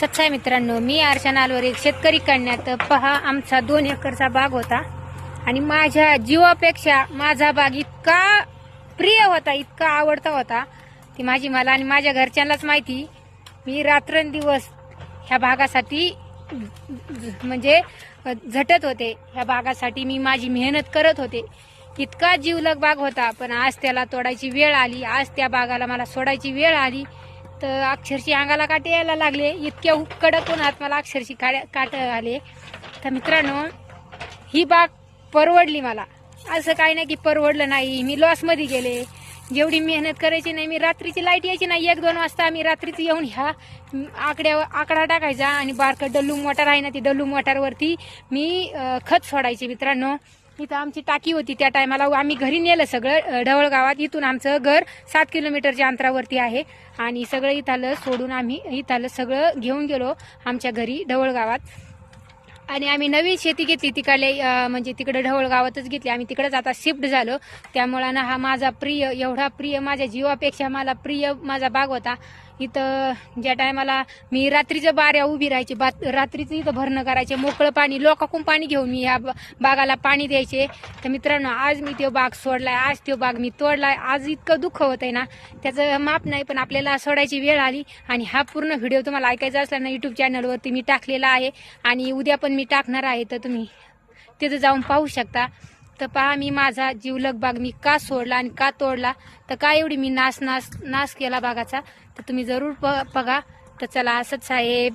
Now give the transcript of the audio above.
सच्चाय मित्रांनो. मी आरशा नालवर एक शेतकरी करण्यात पहा आमचा दोन एकरचा बाग होता. आणि माझ्या जीवापेक्षा माझा बाग इतका प्रिय होता इतका आवडता होता. ती माझी मला आणि माझ्या घरच्यांनाच माहिती. मी रात्रंदिवस ह्या भागासाठी म्हणजे झटत होते. ह्या बागासाठी मी माझी मेहनत करत होते. इतका जीवलग बाग होता पण आज त्याला तोडायची वेळ आली. आज त्या बागाला मला सोडायची वेळ आली. तर अक्षरशी अंगाला काटे यायला लागले. इतक्या कडक उन्हात मला अक्षरशी काड्या काट आले. तर मित्रांनो ही बाग परवडली मला. असं काही नाही की परवडलं नाही. मी लॉसमध्ये गेले. जेवढी मेहनत करायची नाही मी रात्रीची लाइट यायची नाही. एक दोन वाजता आम्ही रात्रीच येऊन ह्या आकड्यावर आकडा टाकायचा आणि बारकं डल्लू मोटार आहे ना ती डल्लू मोटारवरती मी खत सोडायचे मित्रांनो. इथं आमची टाकी होती त्या टायमाला. आम्ही घरी नेलं सगळं ढवळ गावात. इथून आमचं घर सात किलोमीटरच्या अंतरावरती आहे. आणि सगळं इथं सोडून आम्ही इथं सगळं घेऊन गेलो आमच्या घरी ढवळ गावात. आणि आम्ही नवीन शेती घेतली तिकडले म्हणजे तिकडे ढवळ गावातच घेतली. आम्ही तिकडेच आता शिफ्ट झालो. त्यामुळं ना हा माझा प्रिय एवढा प्रिय माझ्या जीवापेक्षा मला प्रिय माझा बाग होता. इथं ज्या टायमाला मी रात्रीच्या बाऱ्या उभी राहायची बा रात्रीचं इथं भरणं करायचे मोकळं पाणी लोकाकून पाणी घेऊन मी ह्या बागाला पाणी द्यायचे. तर मित्रांनो आज मी तो बाग सोडलाय आज तो बाग मी तोडलाय. आज इतकं दुःख होतंय ना त्याचं माप नाही पण आपल्याला सोडायची वेळ आली. आणि हा पूर्ण व्हिडिओ तुम्हाला ऐकायचा असला ना युट्यूब चॅनलवरती मी टाकलेला आहे. आणि उद्या पण मी टाकणार आहे तर तुम्ही तिथं जाऊन पाहू शकता. तर पहा मी माझा जीवलग बाग मी का सोडला आणि का तोडला? तर का एवढी मी नाश नाश नाश केला बागाचा? तर तुम्ही जरूर प- बघा. तर चला असंच साहेब.